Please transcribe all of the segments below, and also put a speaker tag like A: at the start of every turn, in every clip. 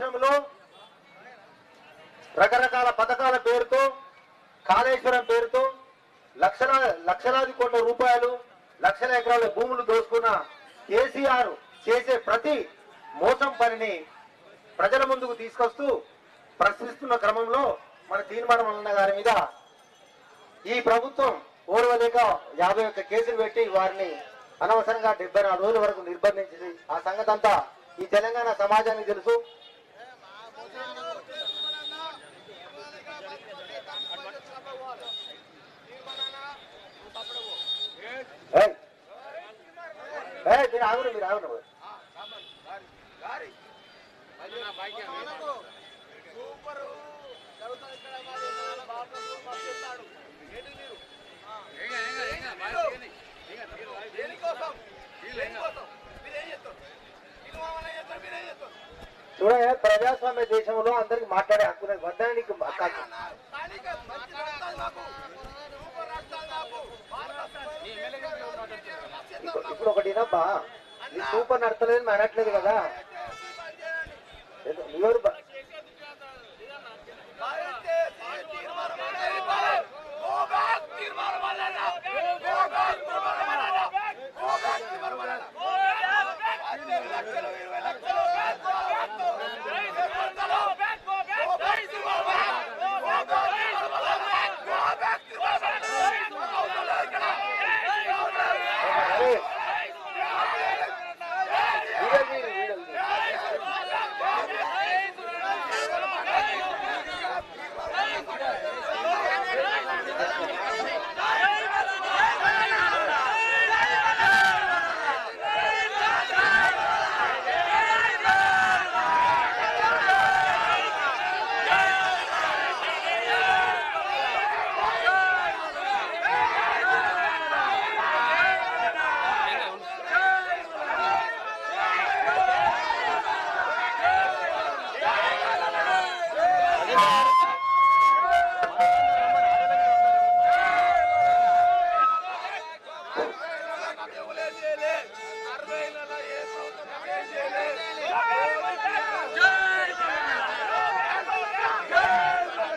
A: రాష్ట్రంలో రకరకాల పథకాల పేరుతో కాళేశ్వరం పేరుతో లక్షల లక్షలాది కోట్ల రూపాయలు లక్షల ఎకరాల భూములు దోసుకున్న కేసీఆర్ చేసే ప్రతి మోసం పనిని ప్రజల ముందుకు తీసుకొస్తూ ప్రశ్నిస్తున్న క్రమంలో మన తీర్మానం అన్న గారి మీద ఈ ప్రభుత్వం ఓర్వలేక యాభై ఒక్క కేసులు పెట్టి వారిని అనవసరంగా డెబ్బై నాలుగు రోజుల వరకు నిర్బంధించింది. ఆ సంగతి అంతా ఈ తెలంగాణ సమాజానికి తెలుసు. మీరు ఆగురు మీరు చూడ ప్రజాస్వామ్య దేశంలో అందరికి మాట్లాడే హక్కు వద్ద వద్దనికి కాదు. ఇప్పుడు అబ్బా సూపర్ నడతలేదు అని అనట్లేదు కదా. ఏదో ఎవరు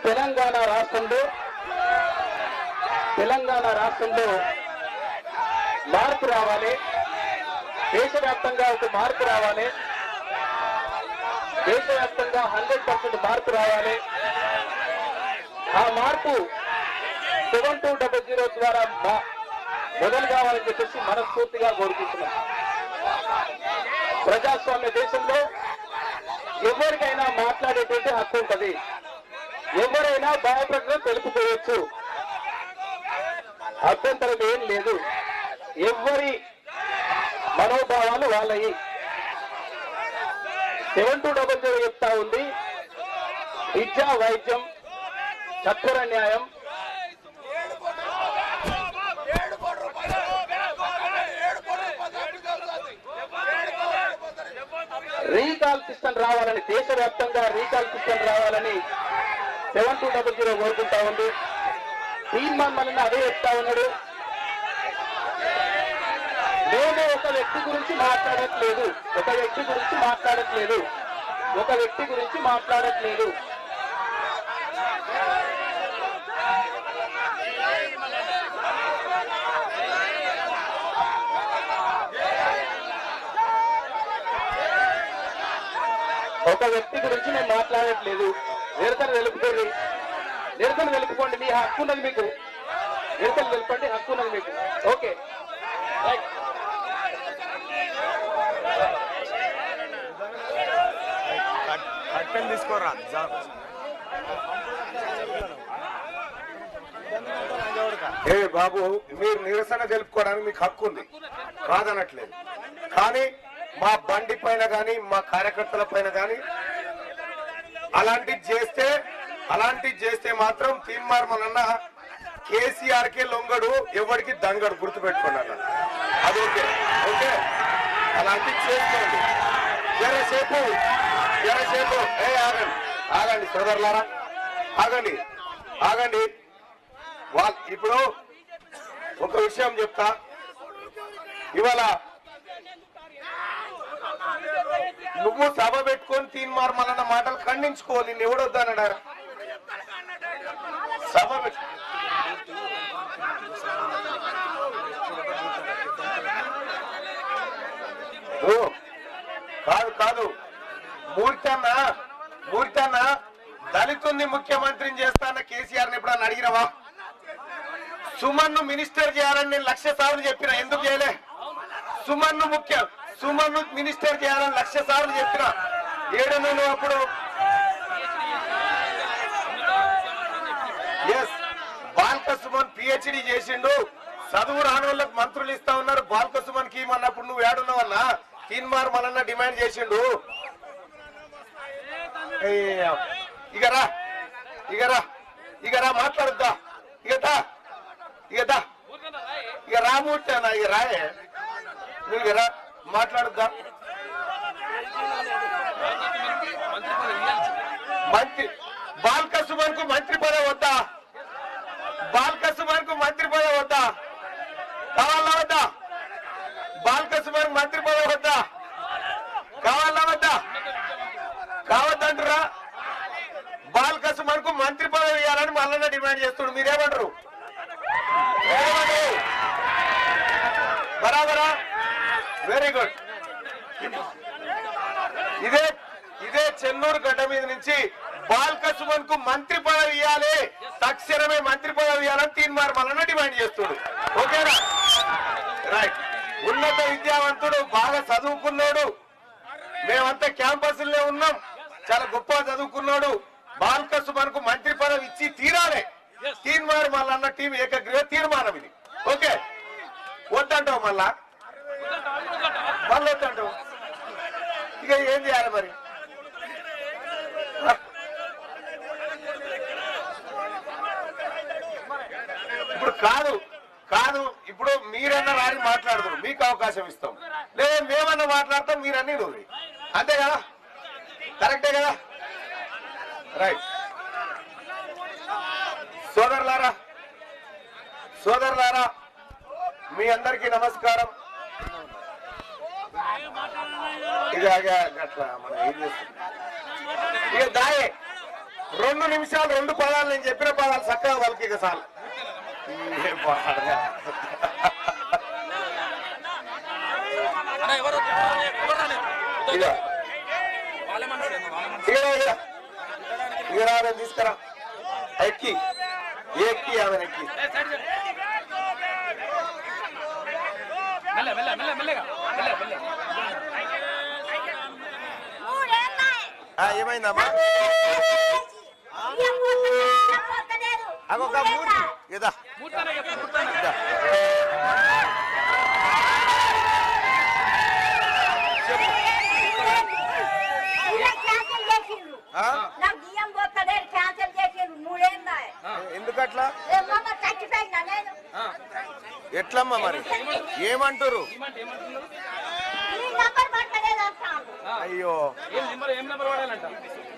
B: తెలంగాణ రాష్ట్రంలో తెలంగాణ రాష్ట్రంలో మార్పు రావాలి. దేశవ్యాప్తంగా ఒక మార్పు రావాలి. దేశవ్యాప్తంగా హండ్రెడ్ పర్సెంట్ మార్పు రావాలి. ఆ మార్పు సెవెన్ టూ డబల్ జీరో ద్వారా మొదలు కావాలని చెప్పేసి మనస్ఫూర్తిగా కోరుకుంటున్నాం. ప్రజాస్వామ్య దేశంలో ఎవరికైనా మాట్లాడేటువంటి హక్కు ఉంటుంది. ఎవరైనా భావప్రకటన తెలుపుకోవచ్చు. అభ్యంతరం ఏం లేదు. ఎవరి మనోభావాలు వాళ్ళయి. సెవెన్ టూ డబల్ జీరో చెప్తా ఉంది. విద్యా వైద్యం చత్వర న్యాయం. రీకాల్ సిస్టమ్ రావాలని దేశవ్యాప్తంగా రీకాల్ సిస్టమ్ రావాలని సెవెన్ టూ డబుల్ జీరో కోరుకుంటా ఉంది. తీర్మాన్ మనల్ని అదే చెప్తా ఉన్నాడు. నేను ఒక వ్యక్తి గురించి మాట్లాడట్లేదు. ఒక వ్యక్తి గురించి మాట్లాడట్లేదు. ఒక వ్యక్తి గురించి మాట్లాడట్లేదు. ఒక వ్యక్తి గురించి నేను మాట్లాడట్లేదు. నిరసన తెలుపుకోండి. నిరసన తెలుపుకోండి. మీ హక్కు ఉన్నది మీకు. నిరసన తెలుపండి. హక్కు ఉన్నది మీకు. ఓకే. రైట్.
C: కట్టెలు తీసుకోరా? జా.
D: ఏ బాబు మీరు నిరసన తెలుపుకోవడానికి మీకు హక్కు ఉంది. కాదనట్లేదు. కానీ మా బండి పైన కానీ మా కార్యకర్తల పైన కానీ అలాంటివి చేస్తే అలాంటివి చేస్తే మాత్రం తీన్మార్ మనన్న కేసీఆర్ కే లొంగడు ఎవరికి దంగడు గుర్తుపెట్టుకున్నాను అన్న అది ఓకే ఓకే? అలాంటివి చేసుకోండి జరసేపు జరసేపు ఏ ఆగండి ఆగండి సోదరులారా ఆగండి ఆగండి. వాళ్ళు ఇప్పుడు ఒక విషయం చెప్తా. ఇవాళ నువ్వు సభ పెట్టుకొని తీన్మార్ మల్లన్న మాటలు ఖండించుకో నిన్ను ఎవడొద్దన్నాడా సభ పెట్టు. కాదు కాదు. మూర్తన్న మూర్తన్న దళితుల్ని ముఖ్యమంత్రిని చేస్తాన్న కేసీఆర్ ఎప్పుడన్నా అడిగినవా? సుమన్ను మినిస్టర్ చేయాలని నేను లక్ష సార్లు చెప్పిన ఎందుకు చేయలే? సుమన్ను ముఖ్య సుమన్ మినిస్టర్ చేయాలని లక్ష సార్లు చెప్పిన ఏడు అప్పుడు. ఎస్ బాల్క సుమన్ పిహెచ్డి చేసిండు. చదువు రాని వాళ్ళకి మంత్రులు ఇస్తా ఉన్నారు. బాల్క సుమన్కి అన్నప్పుడు నువ్వు ఏడున్నావన్నా? తీన్మార్ మనన్న డిమాండ్ చేసిండు. ఇగరా ఇగరా రా ఇక రా మాట్లాడుద్దా? ఇగదా ఇగదా ఇక ఇక రామూర్తి అన్న ఇక రాయే. నువ్వు ఇక రా. మాట్లాడుద్దా? మంత్రి బాల్క సుమన్కు మంత్రి పదవి వద్దా? బాల్క సుమన్కు మంత్రి పదవి వద్దా? కావాలా వద్దా? బాల్క సుమన్ మంత్రి పదవి వద్దా? కావాలా వద్దా? కావద్దంటారా? బాల్క సుమన్కు మంత్రి పదవి ఇవ్వాలని మళ్ళీ డిమాండ్ చేస్తుడు మీరేమంటారు? గుడ్ ఇదే ఇదే చెన్నూరు గడ్డ మీద నుంచి బాల్క సుమన్కు మంత్రి పదవి ఇవ్వాలి తక్షణమే మంత్రి పదవి ఇవ్వాలని తీన్మార్ మల్లన్న డిమాండ్ చేస్తుడు. ఓకేనా? రైట్. ఉన్నత విద్యావంతుడు బాగా చదువుకున్నాడు. మేమంతా క్యాంపస్లే ఉన్నాం. చాలా గొప్ప చదువుకున్నాడు. బాల్క సుమన్కు మంత్రి పదవి ఇచ్చి తీరాలి. తీన్మార్ మల్లన్న టీం ఏకగ్రీవ తీర్మానం ఇది. ఓకే? వద్దంటావు మళ్ళా? మళ్ళీ వద్దంటావు ఇక ఏం చేయాలి మరి? ఇప్పుడు కాదు కాదు ఇప్పుడు మీరన్నా రాని మాట్లాడుతున్నారు. మీకు అవకాశం ఇస్తాం. లేదా మేమన్నా మాట్లాడతాం మీరన్నీ నువ్వు అంతే కదా? కరెక్టే కదా? రైట్. సోదరులారా సోదరులారా మీ అందరికీ నమస్కారం. ఇక ఇక అట్లా మనం ఏం చేస్తాం ఇక దాయే రెండు నిమిషాలు రెండు పదాలు నేను చెప్పిన పదాలు చక్కగా వాళ్ళకి ఇక చాలు. ఏం పాడగా. ఇక ఇక ఇక ఇక రా తీసుకురా. ఎక్కి. ఎక్కి ఆమె ఎక్కి.
B: మెల్ల మెల్ల మెల్ల మెల్లగా. మెల్ల మెల్ల
D: ఆ, ఏమైందమ్మా అగొక మూర్తి ఇదా
B: మూర్తనే చెప్పు మూర్తనే
D: ఇదా. ఆ?
C: నాకు బియ్యం ఏమైందమ్మా క్యాన్సిల్ చేసిండ్రు మూడేళ్ళ
D: ఎందుకట్లా? ఎట్లమ్మా మరి? ఏమంటారు అయ్యో.
B: ఏం నెంబర్ ఏం నెంబర్ వాడాలంట?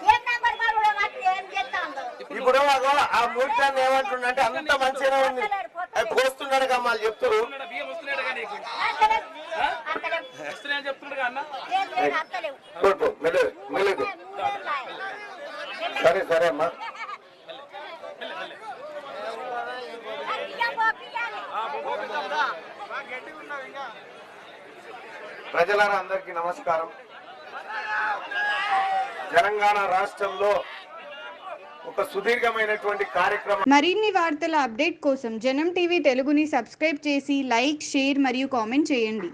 C: ఏం నంబర్ మరి మాకు ఏం చేస్తాను
D: ఇప్పుడు ఆ మూర్ఖాన్ని ఏమంటుండంటే అంత మంచిగా ఉంది. అది పోస్తున్నాడు కమ్మాలు చెప్తారు సరే సరే అమ్మా. ప్రజలారా అందరికీ నమస్కారం. తెలంగాణ రాష్ట్రంలో ఒక సుదీర్ఘమైనటువంటి కార్యక్రమం.
E: మరిన్ని వార్తల అప్డేట్ కోసం జనం టీవీ తెలుగుని సబ్స్క్రైబ్ చేసి లైక్ షేర్ మరియు కామెంట్ చేయండి.